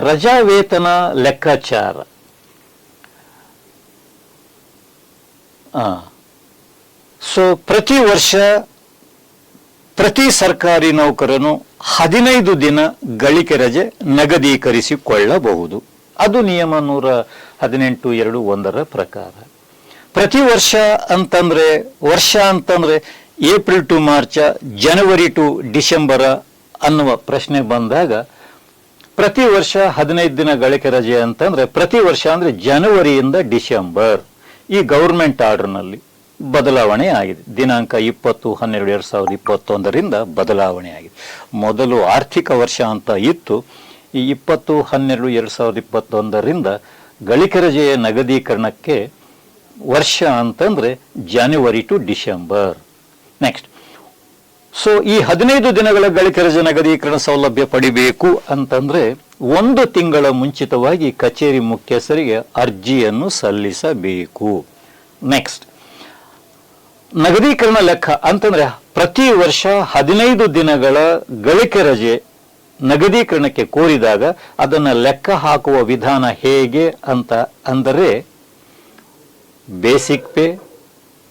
ರಜಾ ವೇತನ ಲೆಕ್ಕಾಚಾರ ಸೊ ಪ್ರತಿ ವರ್ಷ ಪ್ರತಿ ಸರ್ಕಾರಿ ನೌಕರನು ಹದಿನೈದು ದಿನ ಗಳಿಕೆ ರಜೆ ನಗದೀಕರಿಸಿಕೊಳ್ಳಬಹುದು. ಅದು ನಿಯಮ ನೂರ ಹದಿನೆಂಟು ಎರಡು ಒಂದರ ಪ್ರಕಾರ. ಪ್ರತಿ ವರ್ಷ ಅಂತಂದ್ರೆ ವರ್ಷ ಅಂತಂದ್ರೆ April to March, January to December ಅನ್ನುವ ಪ್ರಶ್ನೆ ಬಂದಾಗ ಪ್ರತಿ ವರ್ಷ ಹದಿನೈದು ದಿನ ಗಳಿಕೆ ರಜೆ ಅಂತಂದ್ರೆ ಪ್ರತಿ ವರ್ಷ ಅಂದ್ರೆ ಜನವರಿಯಿಂದ ಡಿಸೆಂಬರ್ ಈ ಗೌರ್ಮೆಂಟ್ ಆರ್ಡರ್ನಲ್ಲಿ ಬದಲಾವಣೆ ಆಗಿದೆ. ದಿನಾಂಕ ಇಪ್ಪತ್ತು, ಹನ್ನೆರಡು, ಎರಡು ಸಾವಿರದ ಇಪ್ಪತ್ತೊಂದರಿಂದ ಬದಲಾವಣೆ ಆಗಿದೆ. ಮೊದಲು ಆರ್ಥಿಕ ವರ್ಷ ಅಂತ ಇತ್ತು. ಈ ಇಪ್ಪತ್ತು, ಹನ್ನೆರಡು, ಎರಡು ಸಾವಿರದ ಇಪ್ಪತ್ತೊಂದರಿಂದ ಗಳಿಕೆ ರಜೆಯ ನಗದೀಕರಣಕ್ಕೆ ವರ್ಷ ಅಂತಂದ್ರೆ January to December next so ಈ ಹದಿನೈದು ದಿನಗಳ ಗಳಿಕೆ ರಜೆ ನಗದೀಕರಣ ಸೌಲಭ್ಯ ಪಡಿಬೇಕು ಅಂತಂದ್ರೆ ಒಂದು ತಿಂಗಳ ಮುಂಚಿತವಾಗಿ ಕಚೇರಿ ಮುಖ್ಯಸ್ಥರಿಗೆ ಅರ್ಜಿಯನ್ನು ಸಲ್ಲಿಸಬೇಕು. ನೆಕ್ಸ್ಟ್ ನಗದೀಕರಣ ಲೆಕ್ಕ ಅಂತಂದ್ರೆ ಪ್ರತಿ ವರ್ಷ ಹದಿನೈದು ದಿನಗಳ ಗಳಿಕೆ ರಜೆ ನಗದೀಕರಣಕ್ಕೆ ಕೋರಿದಾಗ ಅದನ್ನು ಲೆಕ್ಕ ಹಾಕುವ ವಿಧಾನ ಹೇಗೆ ಅಂತ ಅಂದರೆ basic pay,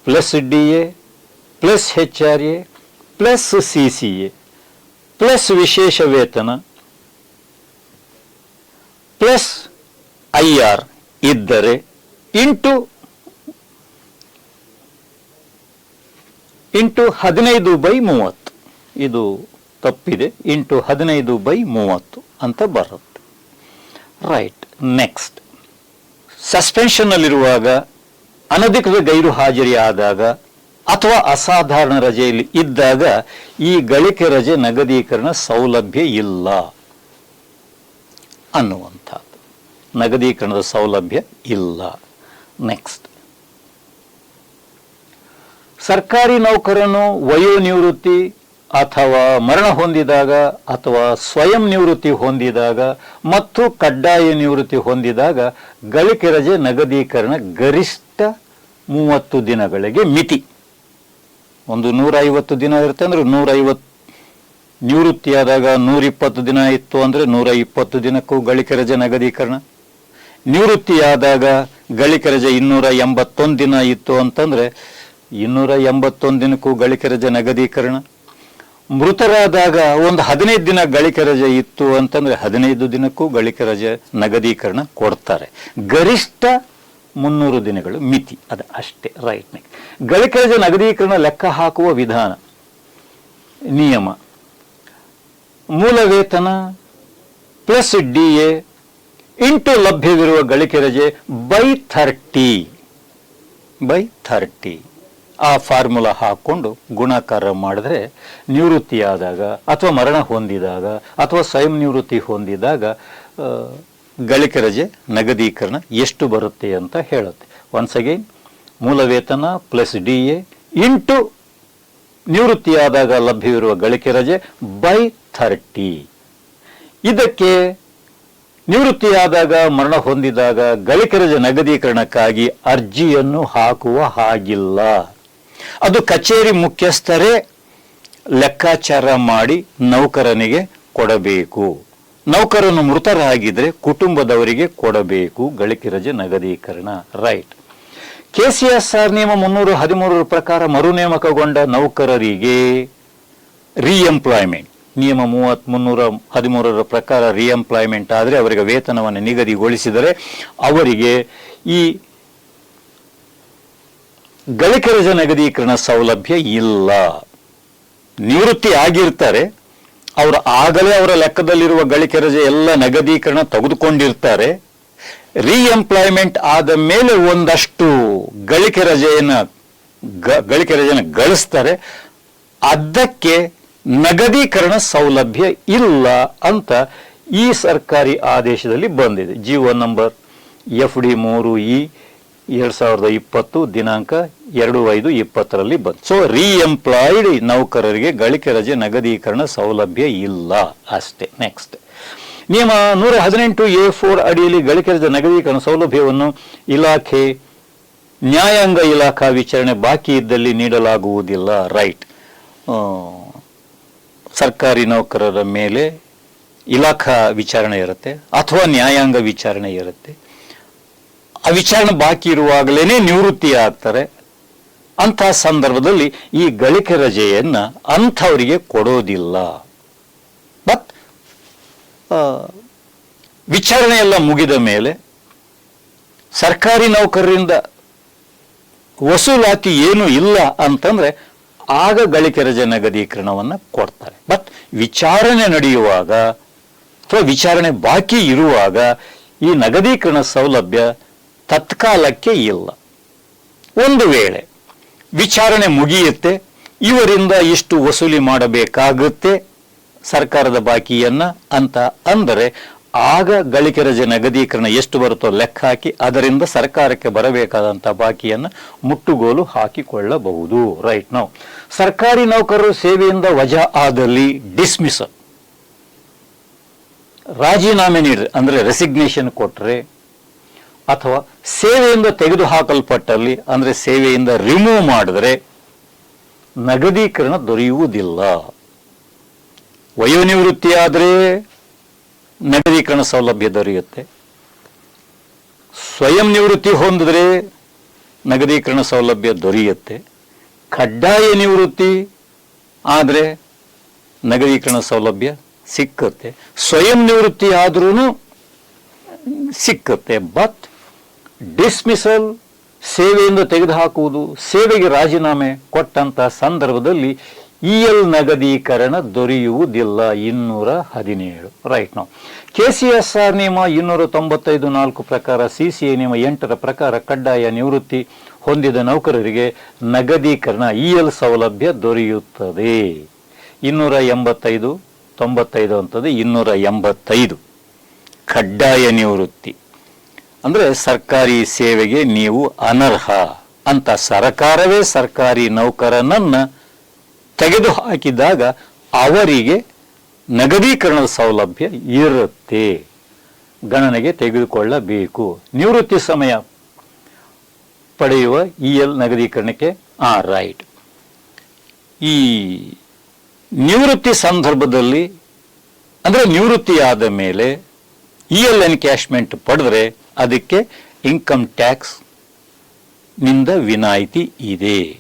plus D A, plus H R A plus C C A, plus ವಿಶೇಷ ವೇತನ, ಪ್ಲಸ್ ಐ ಆರ್ ಇದ್ದರೆ ಇಂಟು ಇಂಟು ಹದಿನೈದು ಬೈ ಮೂವತ್ತು. ಇದು ತಪ್ಪಿದೆ, ಇಂಟು ಹದಿನೈದು ಬೈ ಮೂವತ್ತು ಅಂತ ಬರುತ್ತೆ. Right, next. ಸಸ್ಪೆನ್ಷನ್ನಲ್ಲಿರುವಾಗ ಅನಧಿಕೃತ ಗೈರು ಹಾಜರಿ ಆದಾಗ ಅಥವಾ ಅಸಾಧಾರಣ ರಜೆಯಲ್ಲಿ ಇದ್ದಾಗ ಈ ಗಳಿಕೆ ರಜೆ ನಗದೀಕರಣ ಸೌಲಭ್ಯ ಇಲ್ಲ ಅನ್ನುವಂಥದ್ದು. ನಗದೀಕರಣದ ಸೌಲಭ್ಯ ಇಲ್ಲ. ನೆಕ್ಸ್ಟ್ ಸರ್ಕಾರಿ ನೌಕರನು ವಯೋನಿವೃತ್ತಿ ಅಥವಾ ಮರಣ ಹೊಂದಿದಾಗ ಅಥವಾ ಸ್ವಯಂ ನಿವೃತ್ತಿ ಹೊಂದಿದಾಗ ಮತ್ತು ಕಡ್ಡಾಯ ನಿವೃತ್ತಿ ಹೊಂದಿದಾಗ ಗಳಿಕೆ ರಜೆ ನಗದೀಕರಣ ಗರಿಷ್ಠ ಮೂವತ್ತು ದಿನಗಳಿಗೆ ಮಿತಿ. ಒಂದು ನೂರ ಐವತ್ತು ದಿನ ಇರುತ್ತೆ ಅಂದ್ರೆ ನೂರ ಐವತ್ತು ನಿವೃತ್ತಿಯಾದಾಗ ನೂರ ಇಪ್ಪತ್ತು ದಿನ ಇತ್ತು ಅಂದ್ರೆ ನೂರ ಇಪ್ಪತ್ತು ದಿನಕ್ಕೂ ಗಳಿಕೆ ರಜೆ ನಗದೀಕರಣ. ನಿವೃತ್ತಿಯಾದಾಗ ಗಳಿಕೆ ರಜೆ ಇನ್ನೂರ ಎಂಬತ್ತೊಂದು ದಿನ ಇತ್ತು ಅಂತಂದ್ರೆ ಇನ್ನೂರ ಎಂಬತ್ತೊಂದು ದಿನಕ್ಕೂ ಗಳಿಕೆ ರಜೆ ನಗದೀಕರಣ. ಮೃತರಾದಾಗ ಒಂದು ಹದಿನೈದು ದಿನ ಗಳಿಕೆ ರಜೆ ಇತ್ತು ಅಂತಂದ್ರೆ ಹದಿನೈದು ದಿನಕ್ಕೂ ಗಳಿಕೆ ರಜೆ ನಗದೀಕರಣ ಕೊಡ್ತಾರೆ. ಗರಿಷ್ಠ ಮುನ್ನೂರು ದಿನಗಳು ಮಿತಿ, ಅದು ಅಷ್ಟೇ ರೈಟ್ ನೆಕ್ ರಜೆ ನಗದೀಕರಣ ಲೆಕ್ಕ ಹಾಕುವ ವಿಧಾನ, ನಿಯಮ ಮೂಲ ವೇತನ ಪ್ಲಸ್ ಡಿ ಎ ಇಂಟು ಲಭ್ಯವಿರುವ ಗಳಿಕೆ ರಜೆ ಬೈ ಥರ್ಟಿ ಬೈ ಥರ್ಟಿ ಆ ಫಾರ್ಮುಲಾ ಹಾಕ್ಕೊಂಡು ಗುಣಾಕಾರ ಮಾಡಿದ್ರೆ ನಿವೃತ್ತಿಯಾದಾಗ ಅಥವಾ ಮರಣ ಹೊಂದಿದಾಗ ಅಥವಾ ಸ್ವಯಂ ನಿವೃತ್ತಿ ಹೊಂದಿದಾಗ ಗಳಿಕೆ ರಜೆ, ನಗದೀಕರಣ ಎಷ್ಟು ಬರುತ್ತೆ ಅಂತ ಹೇಳುತ್ತೆ. ಒನ್ಸ್ ಅಗೈನ್ ಮೂಲ ವೇತನ ಪ್ಲಸ್ ಡಿ ಎ ಇಂಟು ನಿವೃತ್ತಿಯಾದಾಗ ಲಭ್ಯವಿರುವ ಗಳಿಕೆ ರಜೆ ಬೈ ಥರ್ಟಿ ಇದಕ್ಕೆ ನಿವೃತ್ತಿಯಾದಾಗ ಮರಣ ಹೊಂದಿದಾಗ ಗಳಿಕೆ ರಜೆ ನಗದೀಕರಣಕ್ಕಾಗಿ ಅರ್ಜಿಯನ್ನು ಹಾಕುವ ಹಾಗಿಲ್ಲ. ಅದು ಕಚೇರಿ ಮುಖ್ಯಸ್ಥರೇ ಲೆಕ್ಕಾಚಾರ ಮಾಡಿ ನೌಕರನಿಗೆ ಕೊಡಬೇಕು. ನೌಕರನು ಮೃತರಾಗಿದ್ರೆ ಕುಟುಂಬದವರಿಗೆ ಕೊಡಬೇಕು. ಗಳಿಕೆ ರಜೆ ನಗದೀಕರಣ. ರೈಟ್. ಕೆಸಿಎಸ್ಆರ್ ನಿಯಮ ಮುನ್ನೂರ ಹದಿಮೂರರ ಪ್ರಕಾರ ಮರು ನೇಮಕಗೊಂಡ ನೌಕರರಿಗೆ ರೀಎಂಪ್ಲಾಯ್ಮೆಂಟ್ ನಿಯಮ ಮೂವತ್ ಮುನ್ನೂರ ಹದಿಮೂರರ ಪ್ರಕಾರ ರೀಎಂಪ್ಲಾಯ್ಮೆಂಟ್ ಆದರೆ ಅವರಿಗೆ ವೇತನವನ್ನು ನಿಗದಿಗೊಳಿಸಿದರೆ ಅವರಿಗೆ ಈ ಗಳಿಕೆ ರಜೆ ನಗದೀಕರಣ ಸೌಲಭ್ಯ ಇಲ್ಲ. ನಿವೃತ್ತಿ ಆಗಿರ್ತಾರೆ. ಅವರು ಆಗಲೇ ಅವರ ಲೆಕ್ಕದಲ್ಲಿರುವ ಗಳಿಕೆ ರಜೆ ಎಲ್ಲ ನಗದೀಕರಣ ತೆಗೆದುಕೊಂಡಿರ್ತಾರೆ. ರೀಎಂಪ್ಲಾಯ್ಮೆಂಟ್ ಆದ ಮೇಲೆ ಒಂದಷ್ಟು ಗಳಿಕೆ ರಜೆಯನ್ನ ಗಳಿಕೆ ರಜೆಯನ್ನು ಗಳಿಸ್ತಾರೆ. ಅದಕ್ಕೆ ನಗದೀಕರಣ ಸೌಲಭ್ಯ ಇಲ್ಲ ಅಂತ ಈ ಸರ್ಕಾರಿ ಆದೇಶದಲ್ಲಿ ಬಂದಿದೆ. ಜಿಒ ನಂಬರ್ ಎಫ್ ಡಿ ಮೂರು ಇ ಎರಡ್ ಸಾವಿರದ ಇಪ್ಪತ್ತು ದಿನಾಂಕ ಎರಡು ಐದು ಇಪ್ಪತ್ತರಲ್ಲಿ ಬಂತು. ಸೊ ರೀಎಂಪ್ಲಾಯ್ಡ್ ನೌಕರರಿಗೆ ಗಳಿಕೆ ರಜೆ ನಗದೀಕರಣ ಸೌಲಭ್ಯ ಇಲ್ಲ. ಅಷ್ಟೇ ನೆಕ್ಸ್ಟ್ ನಿಯಮ ನೂರ ಹದಿನೆಂಟು ಎ ಫೋರ್ ಅಡಿಯಲ್ಲಿ ಗಳಿಕೆ ರಜೆ ನಗದೀಕರಣ ಸೌಲಭ್ಯವನ್ನು ಇಲಾಖೆ, ನ್ಯಾಯಾಂಗ ಇಲಾಖಾ ವಿಚಾರಣೆ ಬಾಕಿ ಇದ್ದಲ್ಲಿ ನೀಡಲಾಗುವುದಿಲ್ಲ. ರೈಟ್ ಸರ್ಕಾರಿ ನೌಕರರ ಮೇಲೆ ಇಲಾಖಾ ವಿಚಾರಣೆ ಇರುತ್ತೆ, ಅಥವಾ ನ್ಯಾಯಾಂಗ ವಿಚಾರಣೆ ಇರುತ್ತೆ. ಆ ವಿಚಾರಣೆ ಬಾಕಿ ಇರುವಾಗಲೇ ನಿವೃತ್ತಿ ಆಗ್ತಾರೆ ಅಂತಹ ಸಂದರ್ಭದಲ್ಲಿ ಈ ಗಳಿಕೆ ರಜೆಯನ್ನು ಅಂಥವರಿಗೆ ಕೊಡೋದಿಲ್ಲ. ಬಟ್ ವಿಚಾರಣೆ ಎಲ್ಲ ಮುಗಿದ ಮೇಲೆ ಸರ್ಕಾರಿ ನೌಕರರಿಂದ ವಸೂಲಾತಿ ಏನು ಇಲ್ಲ ಅಂತಂದರೆ ಆಗ ಗಳಿಕೆ ರಜೆ ನಗದೀಕರಣವನ್ನು ಕೊಡ್ತಾರೆ. ಬಟ್ ವಿಚಾರಣೆ ನಡೆಯುವಾಗ ಅಥವಾ ವಿಚಾರಣೆ ಬಾಕಿ ಇರುವಾಗ ಈ ನಗದೀಕರಣ ಸೌಲಭ್ಯ ತತ್ಕಾಲಕ್ಕೆ ಇಲ್ಲ. ಒಂದು ವೇಳೆ ವಿಚಾರಣೆ ಮುಗಿಯುತ್ತೆ, ಇವರಿಂದ ಇಷ್ಟು ವಸೂಲಿ ಮಾಡಬೇಕಾಗುತ್ತೆ, ಸರ್ಕಾರದ ಬಾಕಿಯನ್ನ ಅಂತ ಅಂದರೆ ಆಗ ಗಳಿಕೆ ರಜೆ ನಗದೀಕರಣ ಎಷ್ಟು ಬರುತ್ತೋ ಲೆಕ್ಕ ಹಾಕಿ ಅದರಿಂದ ಸರ್ಕಾರಕ್ಕೆ ಬರಬೇಕಾದಂಥ ಬಾಕಿಯನ್ನು ಮುಟ್ಟುಗೋಲು ಹಾಕಿಕೊಳ್ಳಬಹುದು ರೈಟ್ ನಾವು ಸರ್ಕಾರಿ ನೌಕರರು ಸೇವೆಯಿಂದ ವಜಾ ಆದಲ್ಲಿ ಡಿಸ್ಮಿಸ್ ರಾಜೀನಾಮೆ ನೀಡ್ರಿ, ಅಂದ್ರೆ ರೆಸಿಗ್ನೇಷನ್ ಕೊಟ್ರೆ ಅಥವಾ ಸೇವೆಯಿಂದ ತೆಗೆದುಹಾಕಲ್ಪಟ್ಟಲ್ಲಿ, ಅಂದರೆ ಸೇವೆಯಿಂದ ರಿಮೂವ್ ಮಾಡಿದರೆ ನಗದೀಕರಣ ದೊರೆಯುವುದಿಲ್ಲ. ವಯೋನಿವೃತ್ತಿಯಾದರೆ ನಗದೀಕರಣ ಸೌಲಭ್ಯ ದೊರೆಯುತ್ತೆ. ಸ್ವಯಂ ನಿವೃತ್ತಿ ಹೊಂದಿದ್ರೆ ನಗದೀಕರಣ ಸೌಲಭ್ಯ ದೊರೆಯುತ್ತೆ. ಕಡ್ಡಾಯ ನಿವೃತ್ತಿ ಆದರೆ ನಗದೀಕರಣ ಸೌಲಭ್ಯ ಸಿಕ್ಕುತ್ತೆ. ಸ್ವಯಂ ನಿವೃತ್ತಿ ಆದ್ರೂ ಸಿಕ್ಕುತ್ತೆ. ಬಟ್ ಡಿಸ್ಮಿಸಲ್ ಸೇವೆಯಿಂದ ತೆಗೆದುಹಾಕುವುದು, ಸೇವೆಗೆ ರಾಜೀನಾಮೆ ಕೊಟ್ಟಂತ ಸಂದರ್ಭದಲ್ಲಿ ಇ ಎಲ್ ನಗದೀಕರಣ ದೊರೆಯುವುದಿಲ್ಲ. ಇನ್ನೂರ ಹದಿನೇಳು. ರೈಟ್ ನಾವು ಕೆ ಸಿ ಎಸ್ ಆರ್ ನಿಯಮ ಇನ್ನೂರ ತೊಂಬತ್ತೈದು ನಾಲ್ಕು ಪ್ರಕಾರ ಸಿ ಸಿ ಎ ನಿಯಮ ಎಂಟರ ಪ್ರಕಾರ ಕಡ್ಡಾಯ ನಿವೃತ್ತಿ ಹೊಂದಿದ ನೌಕರರಿಗೆ ನಗದೀಕರಣ ಇ ಎಲ್ ಸೌಲಭ್ಯ ದೊರೆಯುತ್ತದೆ. ಇನ್ನೂರ ಎಂಬತ್ತೈದು, ತೊಂಬತ್ತೈದು ಅಂತದ್ದು ಇನ್ನೂರ ಎಂಬತ್ತೈದು. ಕಡ್ಡಾಯ ನಿವೃತ್ತಿ. ಅಂದ್ರೆ ಸರ್ಕಾರಿ ಸೇವೆಗೆ ನೀವು ಅನರ್ಹ ಅಂತ ಸರ್ಕಾರವೇ ಸರ್ಕಾರಿ ನೌಕರನನ್ನ ತೆಗೆದು ಹಾಕಿದಾಗ ಅವರಿಗೆ ನಗದೀಕರಣದ ಸೌಲಭ್ಯ ಇರುತ್ತೆ. ಗಣನೆಗೆ ತೆಗೆದುಕೊಳ್ಳಬೇಕು. ನಿವೃತ್ತಿ ಸಮಯ ಪಡೆಯುವ ಇ ಎಲ್ ನಗದೀಕರಣಕ್ಕೆ ಆ ರೈಟ್ ಈ ನಿವೃತ್ತಿ ಸಂದರ್ಭದಲ್ಲಿ ಅಂದರೆ ನಿವೃತ್ತಿಯಾದ ಮೇಲೆ ಇ ಎಲ್ ಎನ್ಕ್ಯಾಶ್ಮೆಂಟ್ ಪಡೆದ್ರೆ ಅದಕ್ಕೆ ಇನ್ಕಮ್ ಟ್ಯಾಕ್ಸ್ನಿಂದ ವಿನಾಯಿತಿ ಇದೆ.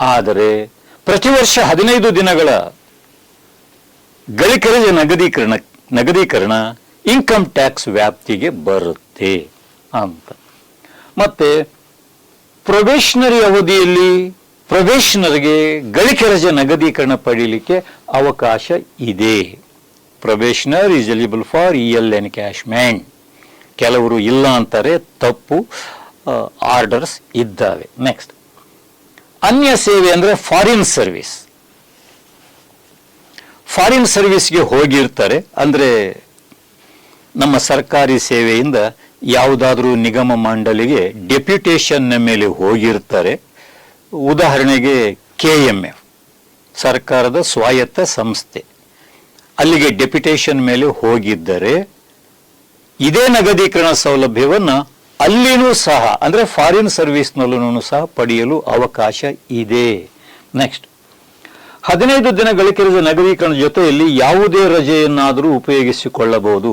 ಆದರೆ ಪ್ರತಿ ವರ್ಷ ಹದಿನೈದು ದಿನಗಳ ಗಳಿಕರ ನಗದೀಕರಣ ನಗದೀಕರಣ ಇನ್ಕಮ್ ಟ್ಯಾಕ್ಸ್ ವ್ಯಾಪ್ತಿಗೆ ಬರುತ್ತೆ ಅಂತ. ಮತ್ತೆ ಪ್ರೊಬೇಷನರಿ ಅವಧಿಯಲ್ಲಿ ಪ್ರೊಬೇಷನರ್ಗೆ ಗಳಿಕೆ ರಜೆ ನಗದೀಕರಣ ಪಡೀಲಿಕ್ಕೆ ಅವಕಾಶ ಇದೆ. Probationer is eligible for E L encashment ಕೆಲವರು ಇಲ್ಲ ಅಂತಾರೆ, ತಪ್ಪು ಆರ್ಡರ್ಸ್ ಇದ್ದಾವೆ. ನೆಕ್ಸ್ಟ್ ಅನ್ಯ ಸೇವೆ ಅಂದರೆ ಫಾರಿನ್ ಸರ್ವಿಸ್ ಫಾರಿನ್ ಸರ್ವಿಸ್ಗೆ ಹೋಗಿರ್ತಾರೆ, ಅಂದರೆ ನಮ್ಮ ಸರ್ಕಾರಿ ಸೇವೆಯಿಂದ ಯಾವುದಾದ್ರೂ ನಿಗಮ ಮಂಡಳಿಗೆ ಡೆಪ್ಯುಟೇಷನ್ನ ಮೇಲೆ ಹೋಗಿರ್ತಾರೆ. ಉದಾಹರಣೆಗೆ ಕೆ ಎಂ ಎಫ್ ಸರ್ಕಾರದ ಸ್ವಾಯತ್ತ ಸಂಸ್ಥೆ. ಅಲ್ಲಿಗೆ ಡೆಪ್ಯುಟೇಷನ್ ಮೇಲೆ ಹೋಗಿದ್ದರೆ ಇದೇ ನಗದೀಕರಣ ಸೌಲಭ್ಯವನ್ನು ಅಲ್ಲಿನೂ ಸಹ, ಅಂದರೆ ಫಾರಿನ್ ಸರ್ವಿಸ್ನಲ್ಲೂ ಸಹ ಪಡೆಯಲು ಅವಕಾಶ ಇದೆ. ನೆಕ್ಸ್ಟ್ ಹದಿನೈದು ದಿನ ಗಳಿಕೆರದ ನಗದೀಕರಣ ಜೊತೆಯಲ್ಲಿ ಯಾವುದೇ ರಜೆಯನ್ನಾದರೂ ಉಪಯೋಗಿಸಿಕೊಳ್ಳಬಹುದು.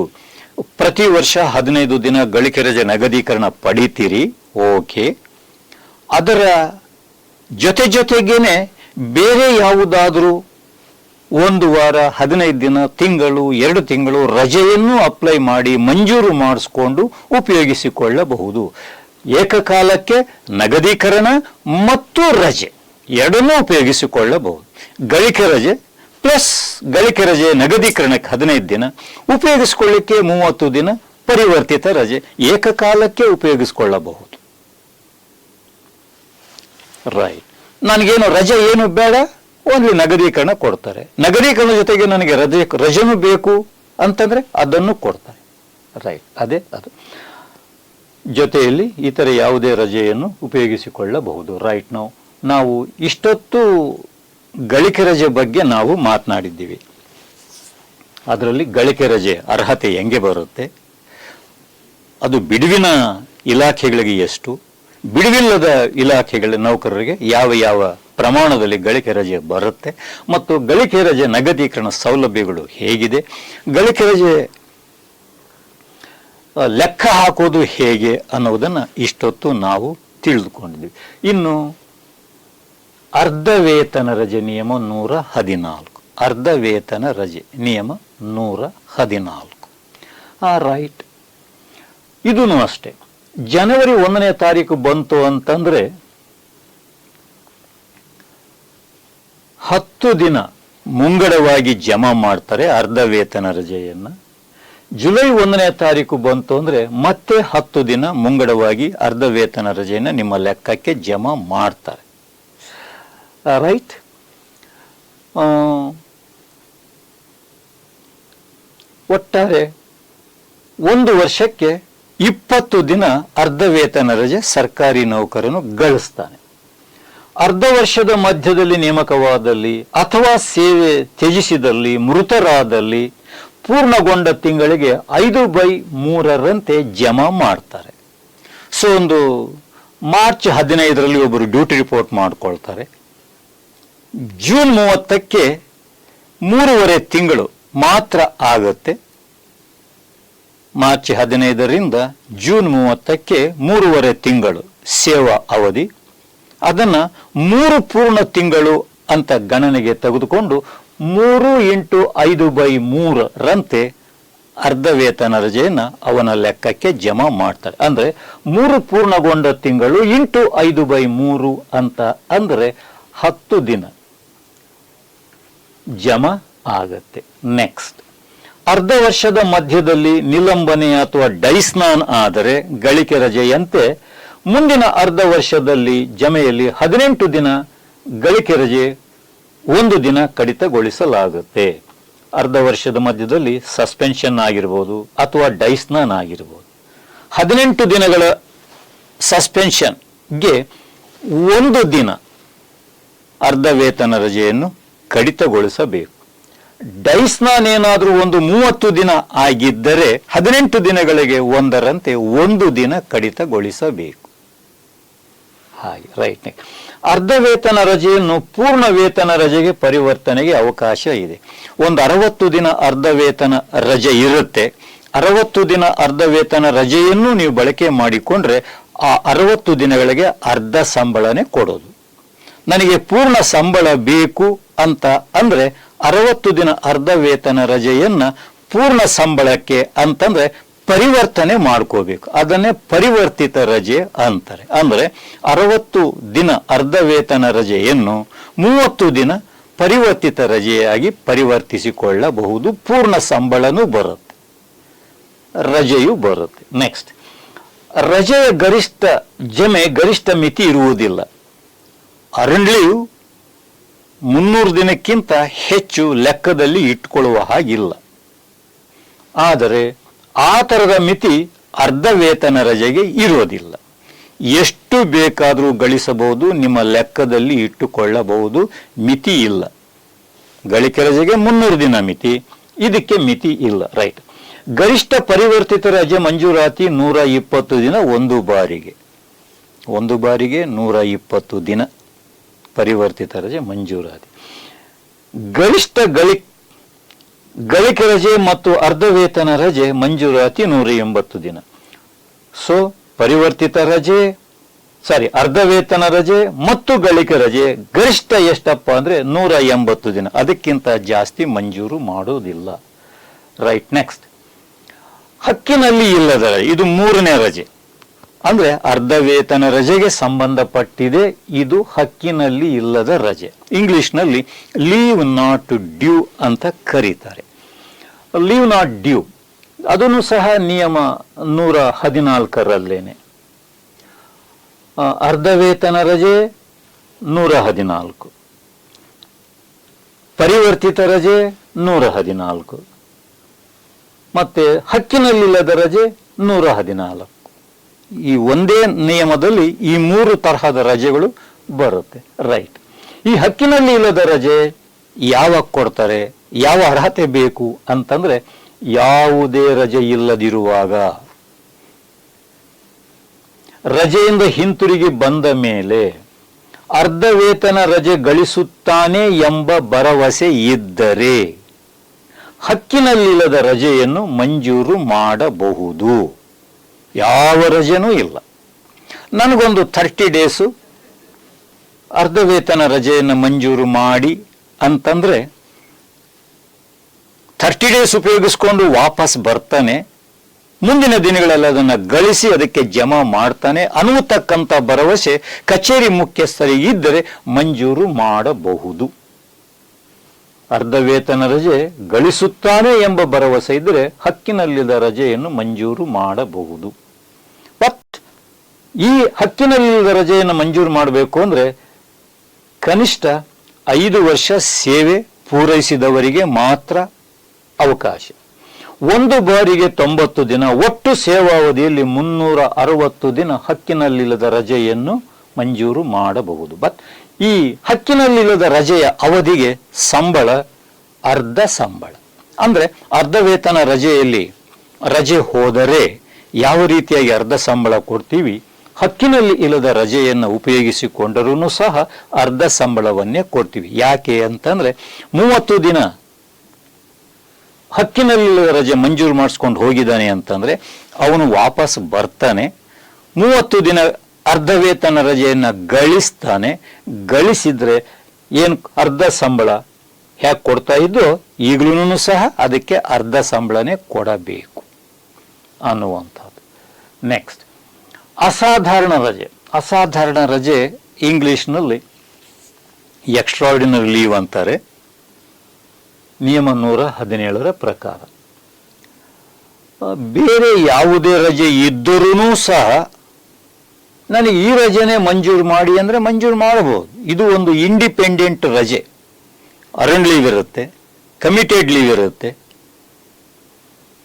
ಪ್ರತಿ ವರ್ಷ ಹದಿನೈದು ದಿನ ಗಳಿಕೆ ರಜೆ ನಗದೀಕರಣ ಪಡಿತೀರಿ. ಓಕೆ. ಅದರ ಜೊತೆ ಜೊತೆಗೇನೆ ಬೇರೆ ಯಾವುದಾದರೂ ಒಂದು ವಾರ, ಹದಿನೈದು ದಿನ, ತಿಂಗಳು, ಎರಡು ತಿಂಗಳು ರಜೆಯನ್ನು ಅಪ್ಲೈ ಮಾಡಿ ಮಂಜೂರು ಮಾಡಿಸ್ಕೊಂಡು ಉಪಯೋಗಿಸಿಕೊಳ್ಳಬಹುದು. ಏಕಕಾಲಕ್ಕೆ ನಗದೀಕರಣ ಮತ್ತು ರಜೆ ಎರಡನ್ನೂ ಉಪಯೋಗಿಸಿಕೊಳ್ಳಬಹುದು. ಗಳಿಕೆ ರಜೆ ಪ್ಲಸ್ ಗಳಿಕೆ ರಜೆ ನಗದೀಕರಣಕ್ಕೆ ಹದಿನೈದು ದಿನ, ಉಪಯೋಗಿಸಿಕೊಳ್ಳಿಕ್ಕೆ ಮೂವತ್ತು ದಿನ ಪರಿವರ್ತಿತ ರಜೆ ಏಕಕಾಲಕ್ಕೆ ಉಪಯೋಗಿಸಿಕೊಳ್ಳಬಹುದು. ರೈಟ್ ನನಗೇನು ರಜೆ ಏನು ಬೇಡ? ಓನ್ಲಿ ನಗದೀಕರಣ ಕೊಡ್ತಾರೆ. ನಗದೀಕರಣ ಜೊತೆಗೆ ನನಗೆ ರಜೆ, ರಜೆನೂ ಬೇಕು ಅಂತಂದ್ರೆ ಅದನ್ನು ಕೊಡ್ತಾರೆ. ರೈಟ್ ಅದೇ ಅದು. ಜೊತೆಯಲ್ಲಿ ಇತರ ಯಾವುದೇ ರಜೆಯನ್ನು ಉಪಯೋಗಿಸಿಕೊಳ್ಳಬಹುದು. ರೈಟ್ ನಾವು ನಾವು ಇಷ್ಟೊತ್ತು ಗಳಿಕೆ ರಜೆ ಬಗ್ಗೆ ನಾವು ಮಾತನಾಡಿದ್ದೀವಿ. ಅದರಲ್ಲಿ ಗಳಿಕೆ ರಜೆ ಅರ್ಹತೆ ಹೆಂಗೆ ಬರುತ್ತೆ? ಅದು ಬಿಡುವಿನ ಇಲಾಖೆಗಳಿಗೆ ಎಷ್ಟು? ಬಿಡುವಿಲ್ಲದ ಇಲಾಖೆಗಳ ನೌಕರರಿಗೆ ಯಾವ ಯಾವ ಪ್ರಮಾಣದಲ್ಲಿ ಗಳಿಕೆ ರಜೆ ಬರುತ್ತೆ ಮತ್ತು ಗಳಿಕೆ ರಜೆ ನಗದೀಕರಣ ಸೌಲಭ್ಯಗಳು ಹೇಗಿದೆ? ಗಳಿಕೆ ರಜೆ ಲೆಕ್ಕ ಹಾಕೋದು ಹೇಗೆ ಅನ್ನೋದನ್ನು ಇಷ್ಟೊತ್ತು ನಾವು ತಿಳಿದುಕೊಂಡಿದ್ವಿ. ಇನ್ನು ಅರ್ಧ ವೇತನ ರಜೆ ನಿಯಮ ನೂರ ಹದಿನಾಲ್ಕು. ಅರ್ಧ ವೇತನ ರಜೆ ನಿಯಮ ನೂರ ಹದಿನಾಲ್ಕು. ಆ, ರೈಟ್. ಇದೂ ಅಷ್ಟೇ. ಜನವರಿ ಒಂದನೇ ತಾರೀಕು ಬಂತು ಅಂತಂದ್ರೆ ಹತ್ತು ದಿನ ಮುಂಗಡವಾಗಿ ಜಮಾ ಮಾಡ್ತಾರೆ ಅರ್ಧ ವೇತನ ರಜೆಯನ್ನು. ಜುಲೈ ಒಂದನೇ ತಾರೀಕು ಬಂತು ಅಂದರೆ ಮತ್ತೆ ಹತ್ತು ದಿನ ಮುಂಗಡವಾಗಿ ಅರ್ಧ ವೇತನ ರಜೆಯನ್ನು ನಿಮ್ಮ ಲೆಕ್ಕಕ್ಕೆ ಜಮಾ ಮಾಡ್ತಾರೆ. ರೈಟ್? ಒಟ್ಟಾರೆ ಒಂದು ವರ್ಷಕ್ಕೆ ಇಪ್ಪತ್ತು ದಿನ ಅರ್ಧ ವೇತನ ರಜೆ ಸರ್ಕಾರಿ ನೌಕರನು ಗಳಿಸ್ತಾನೆ. ಅರ್ಧ ವರ್ಷದ ಮಧ್ಯದಲ್ಲಿ ನೇಮಕವಾದಲ್ಲಿ ಅಥವಾ ಸೇವೆ ತ್ಯಜಿಸಿದಲ್ಲಿ ಮೃತರಾದಲ್ಲಿ ಪೂರ್ಣಗೊಂಡ ತಿಂಗಳಿಗೆ ಐದು ಬೈ ಮೂರರಂತೆ ಜಮಾ ಮಾಡ್ತಾರೆ. ಸೊ, ಒಂದು ಮಾರ್ಚ್ ಹದಿನೈದರಲ್ಲಿ ಒಬ್ಬರು ಡ್ಯೂಟಿ ರಿಪೋರ್ಟ್ ಮಾಡ್ಕೊಳ್ತಾರೆ. ಜೂನ್ ಮೂವತ್ತಕ್ಕೆ ಮೂರುವರೆ ತಿಂಗಳು ಮಾತ್ರ ಆಗುತ್ತೆ. ಮಾರ್ಚ್ ಹದಿನೈದರಿಂದ ಜೂನ್ ಮೂವತ್ತಕ್ಕೆ ಮೂರುವರೆ ತಿಂಗಳು ಸೇವಾ ಅವಧಿ. ಅದನ್ನು ಮೂರು ಪೂರ್ಣ ತಿಂಗಳು ಅಂತ ಗಣನೆಗೆ ತೆಗೆದುಕೊಂಡು ಮೂರು ಇಂಟು ಐದು ಬೈ ಮೂರರಂತೆ ಅರ್ಧ ವೇತನ ರಜೆಯನ್ನು ಅವನ ಲೆಕ್ಕಕ್ಕೆ ಜಮಾ ಮಾಡ್ತಾರೆ. ಅಂದರೆ ಮೂರು ಪೂರ್ಣಗೊಂಡ ತಿಂಗಳು ಇಂಟು ಐದು ಬೈ ಮೂರು ಅಂತ ಅಂದರೆ ಹತ್ತು ದಿನ ಜಮಾ ಆಗತ್ತೆ. ನೆಕ್ಸ್ಟ್ ಅರ್ಧ ವರ್ಷದ ಮಧ್ಯದಲ್ಲಿ ನಿಲಂಬನೆ ಅಥವಾ ಡೈಸ್ನಾನ್ ಆದರೆ ಗಳಿಕೆ ರಜೆಯಂತೆ ಮುಂದಿನ ಅರ್ಧ ವರ್ಷದಲ್ಲಿ ಜಮೆಯಲ್ಲಿ ಹದಿನೆಂಟು ದಿನ ಗಳಿಕೆ ರಜೆ ಒಂದು ದಿನ ಕಡಿತಗೊಳಿಸಲಾಗುತ್ತೆ. ಅರ್ಧ ವರ್ಷದ ಮಧ್ಯದಲ್ಲಿ ಸಸ್ಪೆನ್ಷನ್ ಆಗಿರ್ಬೋದು ಅಥವಾ ಡೈಸ್ನಾನ್ ಆಗಿರ್ಬೋದು. ಹದಿನೆಂಟು ದಿನಗಳ ಸಸ್ಪೆನ್ಷನ್ಗೆ ಒಂದು ದಿನ ಅರ್ಧ ವೇತನ ರಜೆಯನ್ನು ಕಡಿತಗೊಳಿಸಬೇಕು. ಡೈಸ್ನಾನ್ ಏನಾದರೂ ಒಂದು ಮೂವತ್ತು ದಿನ ಆಗಿದ್ದರೆ ಹದಿನೆಂಟು ದಿನಗಳಿಗೆ ಒಂದರಂತೆ ಒಂದು ದಿನ ಕಡಿತಗೊಳಿಸಬೇಕು. ಹಾಗೆ ರೈಟ್ ಅರ್ಧ ವೇತನ ರಜೆಯನ್ನು ಪೂರ್ಣ ವೇತನ ರಜೆಗೆ ಪರಿವರ್ತನೆಗೆ ಅವಕಾಶ ಇದೆ. ಒಂದು ಅರವತ್ತು ದಿನ ಅರ್ಧ ವೇತನ ರಜೆ ಇರುತ್ತೆ. ಅರವತ್ತು ದಿನ ಅರ್ಧ ವೇತನ ರಜೆಯನ್ನು ನೀವು ಬಳಕೆ ಮಾಡಿಕೊಂಡ್ರೆ ಆ ಅರವತ್ತು ದಿನಗಳಿಗೆ ಅರ್ಧ ಸಂಬಳನೇ ಕೊಡೋದು. ನನಗೆ ಪೂರ್ಣ ಸಂಬಳ ಬೇಕು ಅಂತ ಅಂದ್ರೆ ಅರವತ್ತು ದಿನ ಅರ್ಧ ವೇತನ ರಜೆಯನ್ನ ಪೂರ್ಣ ಸಂಬಳಕ್ಕೆ ಅಂತಂದ್ರೆ ಪರಿವರ್ತನೆ ಮಾಡ್ಕೋಬೇಕು. ಅದನ್ನೇ ಪರಿವರ್ತಿತ ರಜೆ ಅಂತಾರೆ. ಅಂದ್ರೆ ಅರವತ್ತು ದಿನ ಅರ್ಧ ವೇತನ ರಜೆಯನ್ನು ಮೂವತ್ತು ದಿನ ಪರಿವರ್ತಿತ ರಜೆಯಾಗಿ ಪರಿವರ್ತಿಸಿಕೊಳ್ಳಬಹುದು. ಪೂರ್ಣ ಸಂಬಳನೂ ಬರುತ್ತೆ. ರಜೆಯು ಬರುತ್ತೆ. ನೆಕ್ಸ್ಟ್ ರಜೆಯ ಗರಿಷ್ಠ ಜಮೆ ಗರಿಷ್ಠ ಮಿತಿ ಇರುವುದಿಲ್ಲ. ಅರಣ್ಯ ಮುನ್ನೂರು ದಿನಕ್ಕಿಂತ ಹೆಚ್ಚು ಲೆಕ್ಕದಲ್ಲಿ ಇಟ್ಟುಕೊಳ್ಳುವ ಹಾಗಿಲ್ಲ. ಆದರೆ ಆ ಥರದ ಮಿತಿ ಅರ್ಧ ವೇತನ ರಜೆಗೆ ಇರೋದಿಲ್ಲ. ಎಷ್ಟು ಬೇಕಾದರೂ ಗಳಿಸಬಹುದು, ನಿಮ್ಮ ಲೆಕ್ಕದಲ್ಲಿ ಇಟ್ಟುಕೊಳ್ಳಬಹುದು, ಮಿತಿ ಇಲ್ಲ. ಗಳಿಕೆ ರಜೆಗೆ ಮುನ್ನೂರು ದಿನ ಮಿತಿ, ಇದಕ್ಕೆ ಮಿತಿ ಇಲ್ಲ, ರೈಟ್. ಗರಿಷ್ಠ ಪರಿವರ್ತಿತ ರಜೆ ಮಂಜೂರಾತಿ ನೂರ ಇಪ್ಪತ್ತು ದಿನ ಒಂದು ಬಾರಿಗೆ. ಒಂದು ಬಾರಿಗೆ ನೂರ ಇಪ್ಪತ್ತು ದಿನ. ಪರಿವರ್ತಿತ ರಜೆ ಮಂಜೂರಾತಿ. ಗರಿಷ್ಠ ಗಳಿ, ಗಳಿಕೆ ರಜೆ ಮತ್ತು ಅರ್ಧ ವೇತನ ರಜೆ ಮಂಜೂರಾತಿ ನೂರ ಎಂಬತ್ತು ದಿನ. ಸೊ ಪರಿವರ್ತಿತ ರಜೆ ಸಾರಿ ಅರ್ಧ ವೇತನ ರಜೆ ಮತ್ತು ಗಳಿಕೆ ರಜೆ ಗರಿಷ್ಠ ಎಷ್ಟಪ್ಪ ಅಂದ್ರೆ ನೂರ ಎಂಬತ್ತು ದಿನ. ಅದಕ್ಕಿಂತ ಜಾಸ್ತಿ ಮಂಜೂರು ಮಾಡೋದಿಲ್ಲ. ರೈಟ್ ನೆಕ್ಸ್ಟ್ ಹಕ್ಕಿನಲ್ಲಿ ಇಲ್ಲದ ಇದು ಮೂರನೇ ರಜೆ. ಅಂದ್ರೆ ಅರ್ಧ ವೇತನ ರಜೆಗೆ ಸಂಬಂಧಪಟ್ಟಿದೆ. ಇದು ಹಕ್ಕಿನಲ್ಲಿ ಇಲ್ಲದ ರಜೆ. ಇಂಗ್ಲಿಷ್ನಲ್ಲಿ ಲೀವ್ ನಾಟ್ ಡ್ಯೂ ಅಂತ ಕರೀತಾರೆ. Leave not due. ಅದನ್ನು ಸಹ ನಿಯಮ ನೂರ ಹದಿನಾಲ್ಕರಲ್ಲೇನೆ. ಅರ್ಧ ವೇತನ ರಜೆ ನೂರ ಹದಿನಾಲ್ಕು. ಪರಿವರ್ತಿತ ರಜೆ ನೂರ ಹದಿನಾಲ್ಕು. ಮತ್ತೆ ಹಕ್ಕಿನಲ್ಲಿಲ್ಲದ ರಜೆ ನೂರ ಹದಿನಾಲ್ಕು. ಈ ಒಂದೇ ನಿಯಮದಲ್ಲಿ ಈ ಮೂರು ತರಹದ ರಜೆಗಳು ಬರುತ್ತೆ. ರೈಟ್ ಈ ಹಕ್ಕಿನಲ್ಲಿ ಇಲ್ಲದ ರಜೆ ಯಾವಾಗ ಕೊಡ್ತಾರೆ, ಯಾವ ಅರ್ಹತೆ ಬೇಕು ಅಂತಂದ್ರೆ ಯಾವುದೇ ರಜೆ ಇಲ್ಲದಿರುವಾಗ. ರಜೆಯಿಂದ ಹಿಂತಿರುಗಿ ಬಂದ ಮೇಲೆ ಅರ್ಧ ವೇತನ ರಜೆ ಗಳಿಸುತ್ತಾನೆ ಎಂಬ ಭರವಸೆ ಇದ್ದರೆ ಹಕ್ಕಿನಲ್ಲಿಲ್ಲದ ರಜೆಯನ್ನು ಮಂಜೂರು ಮಾಡಬಹುದು. ಯಾವ ರಜೆನೂ ಇಲ್ಲ. ನನಗೊಂದು ಥರ್ಟಿ ಡೇಸು ಅರ್ಧ ವೇತನ ರಜೆಯನ್ನು ಮಂಜೂರು ಮಾಡಿ ಅಂತಂದರೆ ಥರ್ಟಿ ಡೇಸ್ ಉಪಯೋಗಿಸ್ಕೊಂಡು ವಾಪಸ್ ಬರ್ತಾನೆ, ಮುಂದಿನ ದಿನಗಳಲ್ಲಿ ಅದನ್ನು ಗಳಿಸಿ ಅದಕ್ಕೆ ಜಮಾ ಮಾಡ್ತಾನೆ, ಅನ್ನುತಕ್ಕಂಥ ಭರವಸೆ ಕಚೇರಿ ಮುಖ್ಯಸ್ಥರಿಗೆ ಇದ್ದರೆ ಮಂಜೂರು ಮಾಡಬಹುದು. ಅರ್ಧ ವೇತನ ರಜೆ ಗಳಿಸುತ್ತಾನೆ ಎಂಬ ಭರವಸೆ ಇದ್ದರೆ ಹಕ್ಕಿನಲ್ಲಿದ್ದ ರಜೆಯನ್ನು ಮಂಜೂರು ಮಾಡಬಹುದು. ಈ ಹಕ್ಕಿನಲ್ಲಿಲ್ಲದ ರಜೆಯನ್ನು ಮಂಜೂರು ಮಾಡಬೇಕು ಅಂದರೆ ಕನಿಷ್ಠ ಐದು ವರ್ಷ ಸೇವೆ ಪೂರೈಸಿದವರಿಗೆ ಮಾತ್ರ ಅವಕಾಶ. ಒಂದು ಬಾರಿಗೆ ತೊಂಬತ್ತು ದಿನ, ಒಟ್ಟು ಸೇವಾವಧಿಯಲ್ಲಿ ಮುನ್ನೂರ ಅರವತ್ತು ದಿನ ಹಕ್ಕಿನಲ್ಲಿಲ್ಲದ ರಜೆಯನ್ನು ಮಂಜೂರು ಮಾಡಬಹುದು. ಬಟ್ ಈ ಹಕ್ಕಿನಲ್ಲಿಲ್ಲದ ರಜೆಯ ಅವಧಿಗೆ ಸಂಬಳ, ಅರ್ಧ ಸಂಬಳ. ಅಂದರೆ ಅರ್ಧ ವೇತನ ರಜೆಯಲ್ಲಿ ರಜೆ ಹೋದರೆ ಯಾವ ರೀತಿಯಾಗಿ ಅರ್ಧ ಸಂಬಳ ಕೊಡ್ತೀವಿ? ಹಕ್ಕಿನಲ್ಲಿ ಇಲ್ಲದ ರಜೆಯನ್ನು ಉಪಯೋಗಿಸಿಕೊಂಡರೂ ಸಹ ಅರ್ಧ ಸಂಬಳವನ್ನೇ ಕೊಡ್ತೀವಿ. ಯಾಕೆ ಅಂತಂದ್ರೆ ಮೂವತ್ತು ದಿನ ಹಕ್ಕಿನಲ್ಲಿಲ್ಲದ ರಜೆ ಮಂಜೂರು ಮಾಡಿಸ್ಕೊಂಡು ಹೋಗಿದ್ದಾನೆ ಅಂತಂದ್ರೆ ಅವನು ವಾಪಸ್ ಬರ್ತಾನೆ. ಮೂವತ್ತು ದಿನ ಅರ್ಧ ವೇತನ ರಜೆಯನ್ನು ಗಳಿಸ್ತಾನೆ. ಗಳಿಸಿದ್ರೆ ಏನು ಅರ್ಧ ಸಂಬಳ ಹೇಗೆ ಕೊಡ್ತಾ ಇದ್ದೋ ಈಗಲೂ ಸಹ ಅದಕ್ಕೆ ಅರ್ಧ ಸಂಬಳನೇ ಕೊಡಬೇಕು ಅನ್ನುವಂಥದ್ದು. ನೆಕ್ಸ್ಟ್ ಅಸಾಧಾರಣ ರಜೆ. ಅಸಾಧಾರಣ ರಜೆ ಇಂಗ್ಲಿಷ್ನಲ್ಲಿ. ಎಕ್ಸ್ಟ್ರಾರ್ಡಿನರಿ ಲೀವ್ ಅಂತಾರೆ. ನಿಯಮ ನೂರ ಹದಿನೇಳರ ಪ್ರಕಾರ. ಬೇರೆ ಯಾವುದೇ ರಜೆ ಇದ್ದರೂ ಸಹ ನನಗೆ ಈ ರಜೆನೇ ಮಂಜೂರು ಮಾಡಿ ಅಂದರೆ ಮಂಜೂರು ಮಾಡಬಹುದು. ಇದು ಒಂದು ಇಂಡಿಪೆಂಡೆಂಟ್ ರಜೆ. ಅರಣ್ ಲೀವ್ ಇರುತ್ತೆ ಕಮಿಟೆಡ್ ಲೀವ್ ಇರುತ್ತೆ.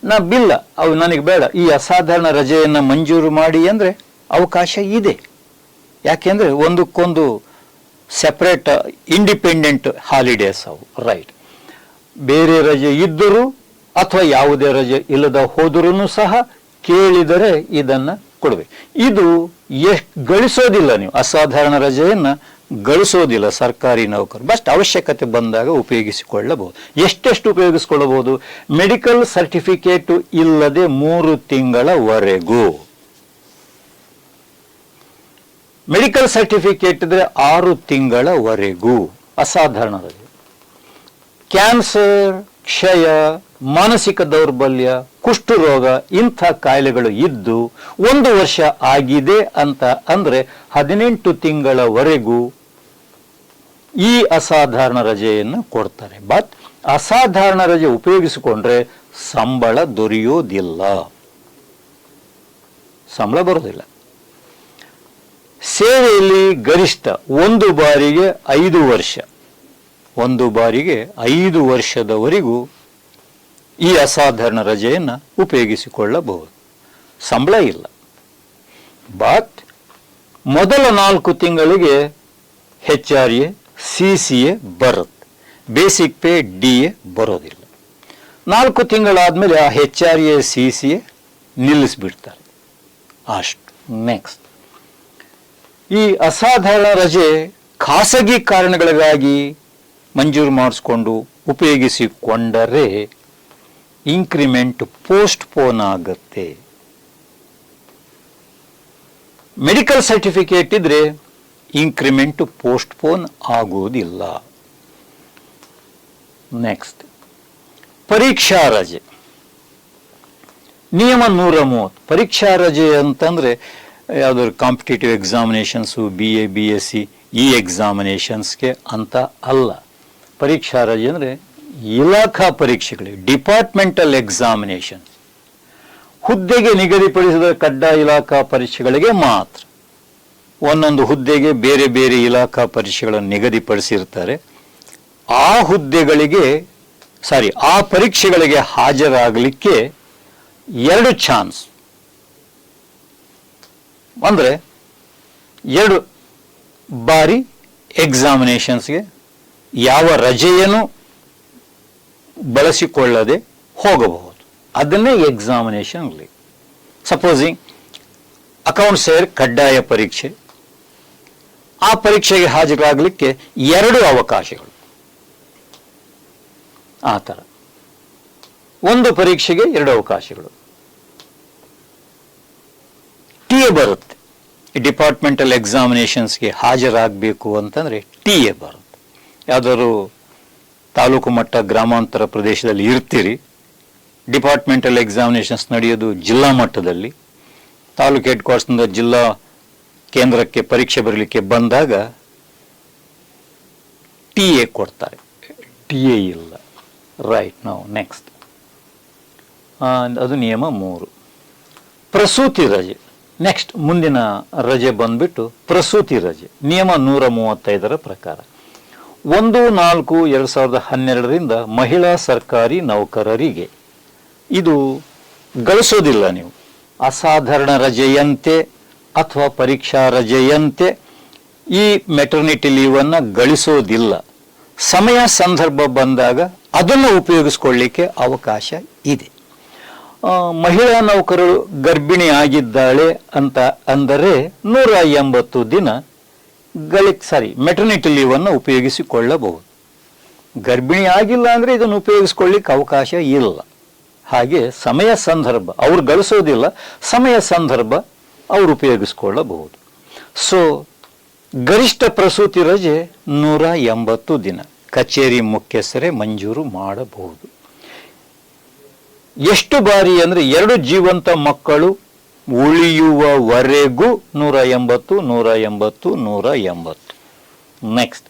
ನಾ ಬಿಲ್ಲ. ಅವು ನನಗೆ ಬೇಡ. ಈ ಅಸಾಧಾರಣ ರಜೆಯನ್ನು ಮಂಜೂರು ಮಾಡಿ ಅಂದರೆ ಅವಕಾಶ ಇದೆ. ಯಾಕೆಂದರೆ ಒಂದಕ್ಕೊಂದು ಸೆಪ್ರೇಟ್ ಇಂಡಿಪೆಂಡೆಂಟ್ ಹಾಲಿಡೇಸ್ ಅವು. ರೈಟ್ ಬೇರೆ ರಜೆ ಇದ್ದರೂ ಅಥವಾ ಯಾವುದೇ ರಜೆ ಇಲ್ಲದ ಹೋದರೂ ಸಹ ಕೇಳಿದರೆ ಇದನ್ನ ಕೊಡಬೇಕು. ಇದು ಎಷ್ಟು ಗಳಿಸೋದಿಲ್ಲ ನೀವು. ಅಸಾಧಾರಣ ರಜೆಯನ್ನ ಗಳಿಸೋದಿಲ್ಲ ಸರ್ಕಾರಿ ನೌಕರು. ಬಸ್ಟ್ ಅವಶ್ಯಕತೆ ಬಂದಾಗ ಉಪಯೋಗಿಸಿಕೊಳ್ಳಬಹುದು. ಎಷ್ಟೆಷ್ಟು ಉಪಯೋಗಿಸಿಕೊಳ್ಳಬಹುದು? ಮೆಡಿಕಲ್ ಸರ್ಟಿಫಿಕೇಟ್ ಇಲ್ಲದೆ ಮೂರು ತಿಂಗಳವರೆಗೂ. ಮೆಡಿಕಲ್ ಸರ್ಟಿಫಿಕೇಟ್ ಇದ್ರೆ ಆರು ತಿಂಗಳವರೆಗೂ. ಅಸಾಧಾರಣ ಕ್ಯಾನ್ಸರ್ ಕ್ಷಯ, ಮಾನಸಿಕ ದೌರ್ಬಲ್ಯ, ಕುಷ್ಠರೋಗ, ಇಂಥ ಕಾಯಿಲೆಗಳು ಇದ್ದು ಒಂದು ವರ್ಷ ಆಗಿದೆ ಅಂತ ಅಂದ್ರೆ ಹದಿನೆಂಟು ತಿಂಗಳವರೆಗೂ ಈ ಅಸಾಧಾರಣ ರಜೆಯನ್ನು ಕೊಡ್ತಾರೆ. ಬಟ್ ಅಸಾಧಾರಣ ರಜೆ ಉಪಯೋಗಿಸಿಕೊಂಡ್ರೆ ಸಂಬಳ ದೊರೆಯೋದಿಲ್ಲ. ಸಂಬಳ ಬರೋದಿಲ್ಲ. ಸೇವೆಯಲ್ಲಿ ಗರಿಷ್ಠ ಒಂದು ಬಾರಿಗೆ ಐದು ವರ್ಷ. ಒಂದು ಬಾರಿಗೆ ಐದು ವರ್ಷದವರೆಗೂ ಈ ಅಸಾಧಾರಣ ರಜೆಯನ್ನು ಉಪಯೋಗಿಸಿಕೊಳ್ಳಬಹುದು. ಸಂಬಳ ಇಲ್ಲ. ಬಟ್ ಮೊದಲ ನಾಲ್ಕು ತಿಂಗಳಿಗೆ ಎ ಸಿ ಸಿ ಎ ಬರುತ್ತೆ ಬೇಸಿಕ್ ಪೇ ಡಿ ಎ ಬರೋದಿಲ್ಲ. ನಾಲ್ಕು ತಿಂಗಳಾದಮೇಲೆ ಆ H R A C C A ನಿಲ್ಲಿಸ್ಬಿಡ್ತಾರೆ. ಅಷ್ಟು ನೆಕ್ಸ್ಟ್ ಈ ಅಸಾಧಾರಣ ರಜೆ ಖಾಸಗಿ ಕಾರಣಗಳಿಗಾಗಿ ಮಂಜೂರು ಮಾಡಿಸ್ಕೊಂಡು ಉಪಯೋಗಿಸಿಕೊಂಡರೆ ಇನ್ಕ್ರಿಮೆಂಟ್ ಪೋಸ್ಟ್ ಪೋನ್ ಆಗತ್ತೆ. ಮೆಡಿಕಲ್ ಸರ್ಟಿಫಿಕೇಟ್ ಇದ್ರೆ ಇನ್ಕ್ರಿಮೆಂಟ್ ಪೋಸ್ಟ್ಪೋನ್ ಆಗುವುದಿಲ್ಲ. ನೆಕ್ಸ್ಟ್ ಪರೀಕ್ಷಾ ರಜೆ. ನಿಯಮ ನೂರ ಮೂವತ್ತು. ಪರೀಕ್ಷಾ ರಜೆ ಅಂತಂದ್ರೆ ಯಾವುದಾದ್ರು competitive examinations B A B S C ಈ ಎಕ್ಸಾಮಿನೇಷನ್ಸ್ಗೆ ಅಂತ ಅಲ್ಲ. ಪರೀಕ್ಷಾ ರಜೆ ಅಂದರೆ ಇಲಾಖಾ ಪರೀಕ್ಷೆಗಳಿಗೆ ಡಿಪಾರ್ಟ್ಮೆಂಟಲ್ ಎಕ್ಸಾಮಿನೇಷನ್ ಹುದ್ದೆಗೆ ನಿಗದಿಪಡಿಸಿದ ಕಡ್ಡಾಯ ಇಲಾಖಾ ಪರೀಕ್ಷೆಗಳಿಗೆ ಮಾತ್ರ. ಒಂದೊಂದು ಹುದ್ದೆಗೆ ಬೇರೆ ಬೇರೆ ಇಲಾಖಾ ಪರೀಕ್ಷೆಗಳನ್ನು ನಿಗದಿಪಡಿಸಿರ್ತಾರೆ. ಆ ಹುದ್ದೆಗಳಿಗೆ ಸಾರಿ ಆ ಪರೀಕ್ಷೆಗಳಿಗೆ ಹಾಜರಾಗಲಿಕ್ಕೆ ಎರಡು ಚಾನ್ಸ್ ಅಂದರೆ ಎರಡು ಬಾರಿ ಎಕ್ಸಾಮಿನೇಷನ್ಸ್ಗೆ ಯಾವ ರಜೆಯನ್ನು ಬಳಸಿಕೊಳ್ಳದೆ ಹೋಗಬಹುದು. ಅದನ್ನೇ ಎಕ್ಸಾಮಿನೇಷನ್ ಸಪೋಸಿಂಗ್ ಅಕೌಂಟ್ ಸೇರ್ ಕಡ್ಡಾಯ ಪರೀಕ್ಷೆ. ಆ ಪರೀಕ್ಷೆಗೆ ಹಾಜರಾಗಲಿಕ್ಕೆ ಎರಡು ಅವಕಾಶಗಳು. ಆ ಥರ. ಒಂದು ಪರೀಕ್ಷೆಗೆ ಎರಡು ಅವಕಾಶಗಳು. ಟಿ ಎ ಬರುತ್ತೆ. ಡಿಪಾರ್ಟ್ಮೆಂಟಲ್ ಎಕ್ಸಾಮಿನೇಷನ್ಸ್ಗೆ ಹಾಜರಾಗಬೇಕು ಅಂತಂದರೆ ಟಿ ಎ ಬರುತ್ತೆ. ಯಾವುದಾದ್ರು ತಾಲೂಕು ಮಟ್ಟ ಗ್ರಾಮಾಂತರ ಪ್ರದೇಶದಲ್ಲಿ ಇರ್ತೀರಿ. ಡಿಪಾರ್ಟ್ಮೆಂಟಲ್ ಎಕ್ಸಾಮಿನೇಷನ್ಸ್ ನಡೆಯೋದು ಜಿಲ್ಲಾ ಮಟ್ಟದಲ್ಲಿ. ತಾಲೂಕು ಹೆಡ್ ಕ್ವಾರ್ಟರ್ಸ್ನಿಂದ ಜಿಲ್ಲಾ ಕೇಂದ್ರಕ್ಕೆ ಪರೀಕ್ಷೆ ಬರಲಿಕ್ಕೆ ಬಂದಾಗ ಟಿ ಎ ಕೊಡ್ತಾರೆ. ಟಿ ಎ ಇಲ್ಲ. ರೈಟ್ ನಾವು ನೆಕ್ಸ್ಟ್ ಅದು ನಿಯಮ ಮೂರು. ಪ್ರಸೂತಿ ರಜೆ. ನೆಕ್ಸ್ಟ್ ಮುಂದಿನ ರಜೆ ಬಂದ್ಬಿಟ್ಟು ಪ್ರಸೂತಿ ರಜೆ. ನಿಯಮ ನೂರ ಮೂವತ್ತೈದರ ಪ್ರಕಾರ. ಒಂದು ನಾಲ್ಕು ಎರಡು ಸಾವಿರದ ಹನ್ನೆರಡರಿಂದ ಮಹಿಳಾ ಸರ್ಕಾರಿ ನೌಕರರಿಗೆ ಇದು ಗಳಿಸೋದಿಲ್ಲ ನೀವು. ಅಸಾಧಾರಣ ರಜೆಯಂತೆ ಅಥವಾ ಪರೀಕ್ಷಾ ರಜೆಯಂತೆ ಈ ಮೆಟರ್ನಿಟಿ ಲೀವನ್ನು ಗಳಿಸೋದಿಲ್ಲ. ಸಮಯ ಸಂದರ್ಭ ಬಂದಾಗ ಅದನ್ನು ಉಪಯೋಗಿಸ್ಕೊಳ್ಳಿಕ್ಕೆ ಅವಕಾಶ ಇದೆ. ಮಹಿಳಾ ನೌಕರರು ಗರ್ಭಿಣಿ ಆಗಿದ್ದಾಳೆ ಅಂತ ಅಂದರೆ ನೂರ ಎಂಬತ್ತು ದಿನ ಗಳಿ ಸಾರಿ ಮೆಟರ್ನಿಟಿ ಲೀವನ್ನು ಉಪಯೋಗಿಸಿಕೊಳ್ಳಬಹುದು. ಗರ್ಭಿಣಿ ಆಗಿಲ್ಲ ಅಂದರೆ ಇದನ್ನು ಉಪಯೋಗಿಸ್ಕೊಳ್ಳಿಕ್ಕೆ ಅವಕಾಶ ಇಲ್ಲ. ಹಾಗೆ ಸಮಯ ಸಂದರ್ಭ, ಅವ್ರು ಗಳಿಸೋದಿಲ್ಲ, ಸಮಯ ಸಂದರ್ಭ ಅವ್ರು ಉಪಯೋಗಿಸ್ಕೊಳ್ಳಬಹುದು. ಸೊ ಗರಿಷ್ಠ ಪ್ರಸೂತಿ ರಜೆ ನೂರ ಎಂಬತ್ತು ದಿನ. ಕಚೇರಿ ಮುಖ್ಯಸ್ಥರೇ ಮಂಜೂರು ಮಾಡಬಹುದು. ಎಷ್ಟು ಬಾರಿ ಅಂದರೆ ಎರಡು ಜೀವಂತ ಮಕ್ಕಳು ಉಳಿಯುವವರೆಗೂ ನೂರ ಎಂಬತ್ತು ನೂರ ಎಂಬತ್ತು ನೂರ ಎಂಬತ್ತು. ನೆಕ್ಸ್ಟ್